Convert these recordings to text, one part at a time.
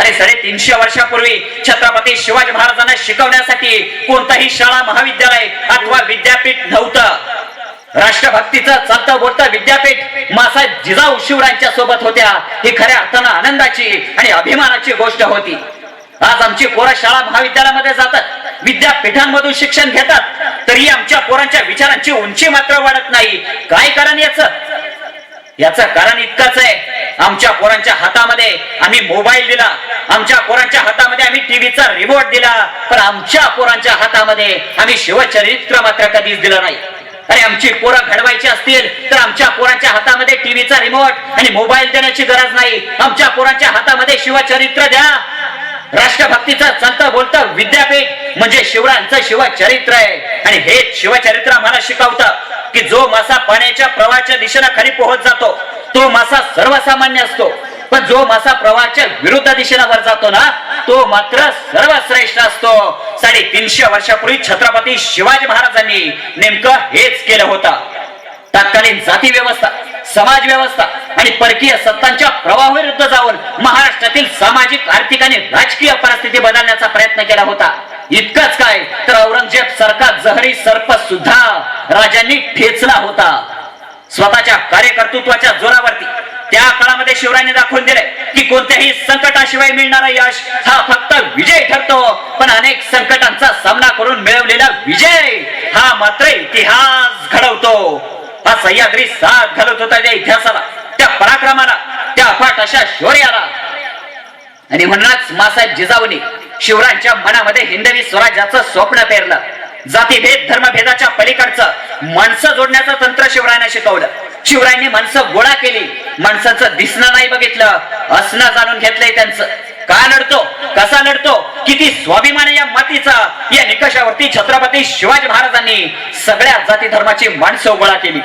अरे साडेतीनशे वर्षापूर्वी छत्रपती शिवाजी महाराजांना शिकवण्यासाठी कोणताही शाळा महाविद्यालय अथवा विद्यापीठ नव्हतं. राष्ट्रभक्तीचं चालतं बोलतं विद्यापीठ मासा जिजाऊ शिवरायांच्या सोबत होत्या. ही खऱ्या अर्थानं आनंदाची आणि अभिमानाची गोष्ट होती. आज आमची पोरं शाळा महाविद्यालयामध्ये जातात. विद्यापीठांमधून शिक्षण घेतात. तरी आमच्या पोरांच्या विचारांची उंची मात्र वाढत नाही. काय कारण याच? याच कारण इतकंच आहे. आमच्या पोरांच्या हातामध्ये आम्ही मोबाईल दिला. आमच्या पोरांच्या हातामध्ये आम्ही टीव्हीचा रिमोट दिला. पण आमच्या पोरांच्या हातामध्ये आम्ही शिवचरित्र मात्र कधीच दिलं नाही. अरे आमची पोरं घडवायची असतील तर आमच्या पोरांच्या हातामध्ये टीव्हीचा रिमोट आणि मोबाईल देण्याची गरज नाही. आमच्या पोरांच्या हातामध्ये शिवचरित्र द्या. राष्ट्रभक्तीचं चालतं बोलतं विद्यापीठ म्हणजे शिवरायांचं शिवचरित्र आहे. आणि हेच शिवचरित्र आम्हाला शिकवतं की जो मासा पाण्याच्या प्रवाहाच्या दिशेनं खाली पोहोच जातो तो मासा सर्वसामान्य असतो. पण जो मासा प्रवाहाच्या विरुद्ध दिशेला वर जातो ना तो मात्र सर्वश्रेष्ठ असतो. साडेतीनशे वर्षापूर्वी छत्रपती शिवाजी महाराजांनी नेमकं हेच केलं होतं. तत्कालीन जाती व्यवस्था समाज व्यवस्था आणि परकीय सत्तांच्या प्रवाहाविरुद्ध जाऊन महाराष्ट्रातील सामाजिक आर्थिक आणि राजकीय परिस्थिती बदलण्याचा प्रयत्न केला होता. इतकंच काय तर औरंगजेब सरकार जहरी सर्प सुद्धा राजांनी ठेचला होता. स्वतःच्या कार्यकर्तृत्वाच्या जोरावरती. त्या काळामध्ये शिवरायांनी दाखवून दिले की कोणत्याही संकटाशिवाय मिळणारा यश हा फक्त विजय ठरतो. पण अनेक संकटांचा सामना करून मिळवलेला विजय हा मात्र इतिहास घडवतो. हा सह्याद्री साथ घालत होता त्या इतिहासाला त्या पराक्रमाला त्या अफाट अशा शौर्याला. आणि म्हणूनच मासाहेब जिजाऊने शिवरायांच्या मनामध्ये हिंदवी स्वराज्याचं स्वप्न पेरलं. जातीभेद धर्मभेदाच्या पलीकडचं माणसं जोडण्याचं तंत्र शिवरायांना शिकवलं. शिवरायांनी माणसं गोळा केली. माणसाचं दिसणं नाही बघितलं. असणं जाणून घेतलंय त्यांचं. का लढतो? कसा लढतो? किती स्वाभिमान या मातीचा? या निकषावरती छत्रपती शिवाजी महाराजांनी सगळ्या जाती धर्माची माणसं गोळा केली.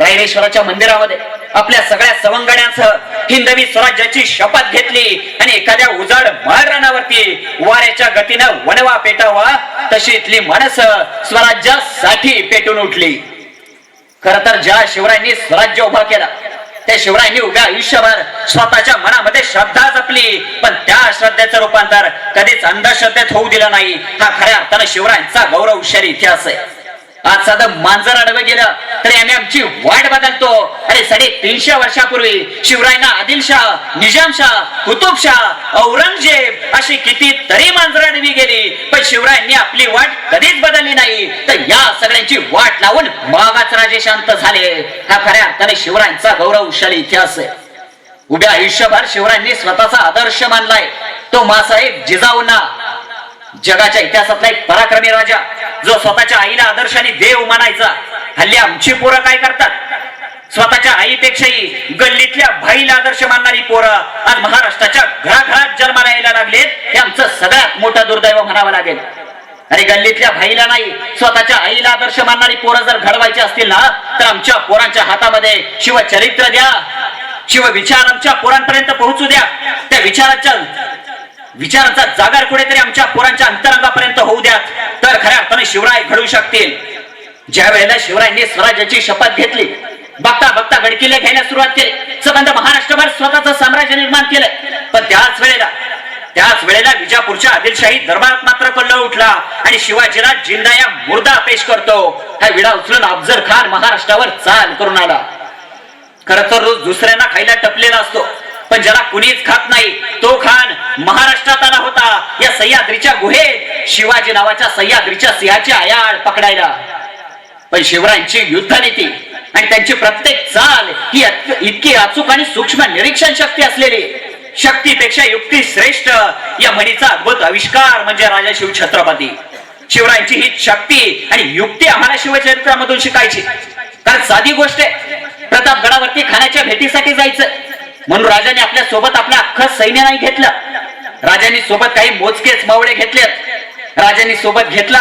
रायरेश्वराच्या मंदिरामध्ये आपल्या सगळ्या सवंगड्यांसह हिंदवी स्वराज्याची शपथ घेतली आणि एखाद्या उजाड महाराणावरती वाऱ्याच्या गतीनं वनवा पेटावा तशी इथली माणसं स्वराज्यासाठी पेटून उठली. खर तर ज्या शिवरायांनी स्वराज्य उभा केला त्या शिवरायांनी उभ्या आयुष्यभर स्वतःच्या मनामध्ये श्रद्धा जपली पण त्या श्रद्धेचं रूपांतर कधीच अंधश्रद्धेत होऊ दिलं नाही. हा खऱ्या अर्थानं शिवरायांचा गौरवशाली इतिहास आहे. आज साधं मांजर आडवं गेलं तरी आम्ही आमची वाट बदलतो. अरे साडे तीनशे वर्षापूर्वी शिवरायांना आदिलशाह निजामशाह कुतुबशाह औरंगजेब अशी किती तरी मांजर आडवी गेली पण शिवरायांनी आपली वाट कधीच बदलली नाही. तर या सगळ्यांची वाट लावून मागाच राजे शांत झाले. हा खऱ्या अर्थाने शिवरायांचा गौरवशाली इतिहास आहे. उभ्या आयुष्यभर शिवरायांनी स्वतःचा आदर्श मानलाय. तो मासाहेब जिजाऊना जगाच्या इतिहासातला एक पराक्रमी राजा. जो स्वतःच्या आईला आदर्शाने देव मानायचा हल्ली आमची पोरं काय करतात? स्वतःच्या आईपेक्षाही गल्लीतल्या भाईला आदर्श मानणारी पोरं आज महाराष्ट्राच्या घराघरात जन्माला यायला लागलेत हे आमचं सगळ्यात मोठं दुर्दैव म्हणावं लागेल. अरे गल्लीतल्या भाईला नाही स्वतःच्या आईला आदर्श मानणारी पोरं जर घडवायची असतील ना तर आमच्या पोरांच्या हातामध्ये शिवचरित्र द्या. शिव विचार आमच्या पोरांपर्यंत पोहोचू द्या. त्या विचाराच्या विचारांचा जागर कुठेतरी आमच्या पोरांच्या अंतरंगापर्यंत होऊ द्या. तर खऱ्या शिवराय घडू शकतील. ज्या वेळेला शिवरायांनी स्वराज्याची शपथ घेतली बघता बघता गडकिल्ले घ्यायला सुरुवात केली. सबंध महाराष्ट्रभर स्वतःच साम्राज्य निर्माण केलं. पण त्याच वेळेला त्याच वेळेला विजापूरच्या आदिलशाही दरबारात मात्र पल्ल उठला आणि शिवाजीला जिंदा या मुर्दा पेश करतो. हा विडा उचलून अफजल खान महाराष्ट्रावर चाल करून आला. खर तर रोज दुसऱ्यांना खायला टपलेला असतो पण ज्याला कुणीच खात नाही तो खान महाराष्ट्रात आला होता या सह्याद्रीच्या गुहेत. शिवाजी नावाच्या सह्याद्रीच्या सिंहाची आयाळ पकडायला. पण शिवरायांची युद्धनीती आणि त्यांची प्रत्येक चाल ही इतकी अचूक आणि सूक्ष्म निरीक्षण शक्ती असलेली. शक्तीपेक्षा युक्ती श्रेष्ठ या म्हणीचा अद्भुत आविष्कार म्हणजे राजा शिव छत्रपती. शिवरायांची ही शक्ती आणि युक्ती आम्हाला शिवचरित्रामधून शिकायची. कारण साधी गोष्ट आहे प्रतापगडावरती खाण्याच्या भेटीसाठी जायचं. म्हणून राजाने आपल्यासोबत आपलं अख्खं सैन्य नाही घेतलं. राजांनी सोबत काही मोजकेच मावळे घेतलेत. राजांनी सोबत घेतला.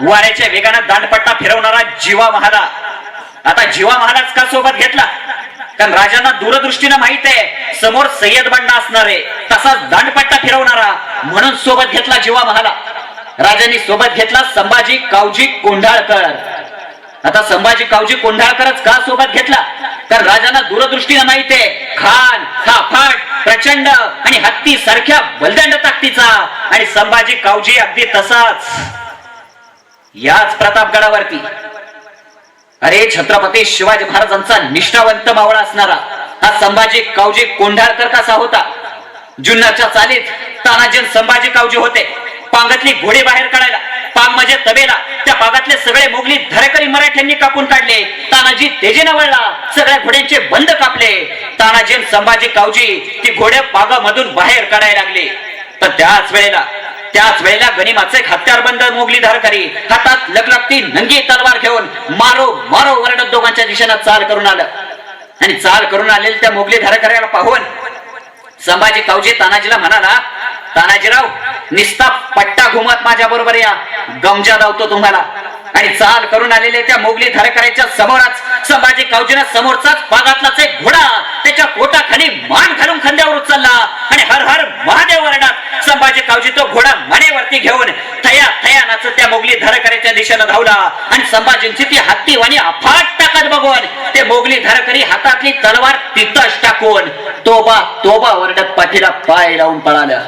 वाऱ्याच्या वेगानं दांडपट्टा फिरवणारा जीवा महाराज आता जीवा महाराज का सोबत घेतला? कारण राजांना दूरदृष्टीनं माहीत आहे समोर सय्यद बंडा असणार आहे. तसाच दांडपट्टा फिरवणारा म्हणून सोबत घेतला जीवा महाला राजांनी सोबत घेतला संभाजी कावजी कोंढाळकर. आता संभाजी कावजी कोंढाळकरच का सोबत घेतला? तर राजांना दूरदृष्टीनं माहीत आहे खान हा फाट प्रचंड आणि हत्ती सारख्या बलदंड ताकदीचा आणि संभाजी कावजी अगदी तसाच. याच प्रतापगडावरती. अरे छत्रपती शिवाजी महाराजांचा निष्ठावंत मावळा असणारा हा संभाजी कावजी कोंढाळकर कसा होता? जुन्नरच्या चालीत तानाजी संभाजी कावजी होते. पांगातली घोडे बाहेर काढायला पांग म्हणजे तबेला त्या पागातले सगळे मोगली धरेकरी मराठ्यांनी कापून काढले. तानाजी तेजीनं वळला सगळ्या घोड्यांचे बंद कापले. तानाजी संभाजी कावजी ती घोडे पागामधून बाहेर काढायला लागले. तर त्याच वेळेला त्याच वेळेला गनिमाचे एक हत्यारबंद मोगली धारकरी हातात लगलगती नंगी तलवार घेऊन मारो मारो वरडत दोघांच्या दिशेनं चाल करून आलं. आणि चाल करून आलेल्या त्या मोगली धारकऱ्याला पाहून संभाजी कावजी तानाजीला म्हणाला तानाजीराव निस्ता पट्टा घुमत माझ्या बरोबर या. गमजा धावतो तुम्हाला. आणि चाल करून आलेले त्या मोगली धारकऱ्याच्या समोरच संभाजी कावजीनं समोरचाच पागातलाच एक घोडा त्याच्या पोटाखाली मान घालून खांद्यावर उचलला. आणि हर हर महादेव वरडात तो घोडा मनेवरती घेऊन थया थया नाचत त्या मोगली धारकऱ्याच्या दिशेनं धावला. आणि संभाजींची ती हत्ती वाणी अफाट टाकत बघून ते मोगली धरकरी हातातली तलवार तिथंच टाकून तोबा तोबा वरडत पाठीला पाय लावून पळालं.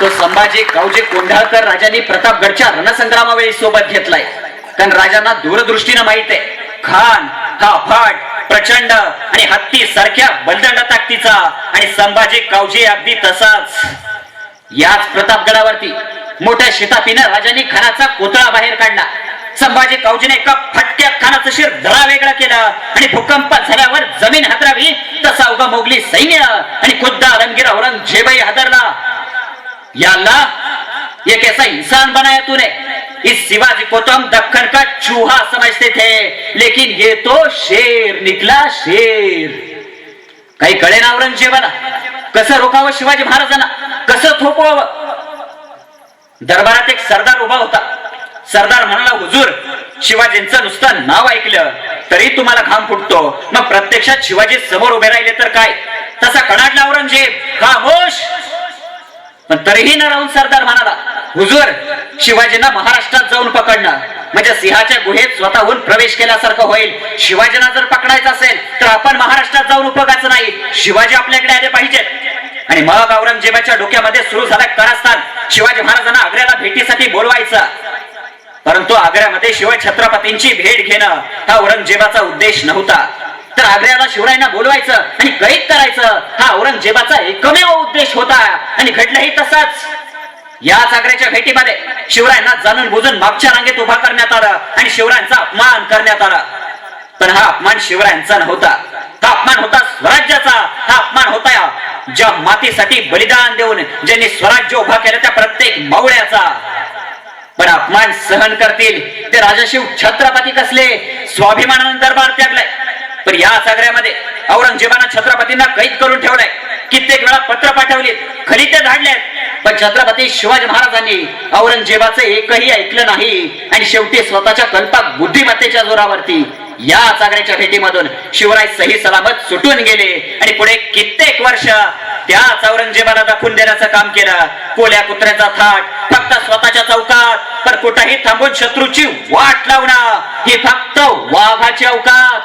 तो संभाजी गावजी कोंढाळकर राजांनी प्रतापगडच्या रणसंग्रामावेळी सोबत घेतलाय. कारण राजांना दूरदृष्टीनं माहीत आहे खान हा फाट प्रचंड आणि हत्ती सारख्या बलदंड ताकदीचा. आणि संभाजी कावजी अगदी तसाच. याच प्रतापगडावरती मोठ्या शितापीनं राजांनी खानाचा कोतळा बाहेर काढला. संभाजी कावजीने एका फटक्यात खानाचं शिर धडा वेगळा केला आणि भूकंप झाल्यावर जमीन हादरावी तसा उगा मोगली सैन्य आणि खुद्द आलमगीर औरंगजेबही हादरला. याला एक ऐसा इंसान बनाया तूने. इस शिवाजी को तो हम दक्कन का चूहा समझते थे लेकिन ये तो शेर निकला शेर. काही कळे ना औरंगजेबाला? कसं रोखावं शिवाजी महाराजांना? कसं थोपवावं? दरबारात एक सरदार उभा होता. सरदार म्हणाला हुजूर शिवाजींचं नुसतं नाव ऐकलं तरी तुम्हाला घाम फुटतो. मग प्रत्यक्षात शिवाजी समोर उभे राहिले तर काय? तसा कडाडला औरंगजेब खामोश. पण तरीही न राहून सरदार म्हणाला हुजूर शिवाजींना महाराष्ट्रात जाऊन पकडणं. म्हणजे सिंहाच्या गुहेत स्वतःहून प्रवेश केल्यासारखं होईल. शिवाजींना जर पकडायचं असेल तर आपण महाराष्ट्रात जाऊन उपयोगाचं नाही. शिवाजी आपल्याकडे आले पाहिजेत. आणि मग औरंगजेबाच्या डोक्यामध्ये सुरू झाला कारस्थान. शिवाजी महाराजांना आग्र्याला भेटीसाठी बोलवायचं. परंतु आग्र्यामध्ये शिवाय छत्रपतींची भेट घेणं हा औरंगजेबाचा उद्देश नव्हता. तर आग्र्याला शिवरायांना बोलवायचं आणि कैद करायचं हा औरंगजेबाचा एकमेव उद्देश होता. आणि घडलंही तसंच. याच आग्र्याच्या भेटीमध्ये शिवरायांना जाणून बुजून मागच्या रांगेत उभा करण्यात आलं आणि शिवरायांचा अपमान करण्यात आला. पण हा अपमान शिवरायांचा नव्हता. हा अपमान होता स्वराज्याचा. हा अपमान होता ज्या मातीसाठी बलिदान देऊन ज्यांनी स्वराज्य उभा केलं त्या प्रत्येक मावळ्याचा. पण अपमान सहन करतील ते राजशिव छत्रपती कसले? स्वाभिमानानं दरबार त्यागलाय. पण या सागऱ्यामध्ये औरंगजेबानं छत्रपतींना कैद करून ठेवलाय. कित्येक वेळा पत्र पाठवली खरी ते धाडलेत पण छत्रपती शिवाजी महाराजांनी औरंगजेबाचं एकही ऐकलं नाही. आणि शेवटी स्वतःच्या कल्पक बुद्धिमत्तेच्या जोरावरती या सागऱ्याच्या भेटीमधून शिवराय सही सलामत सुटून गेले. आणि पुढे कित्येक वर्ष त्या औरंगजेबाला दाखवून देण्याचं काम केलं. कोल्या कुत्र्याचा थाट फक्त स्वतःच्या चौकात पण कुठेही थांबून शत्रूची वाट लावणं ही फक्त वाघाची अवकात.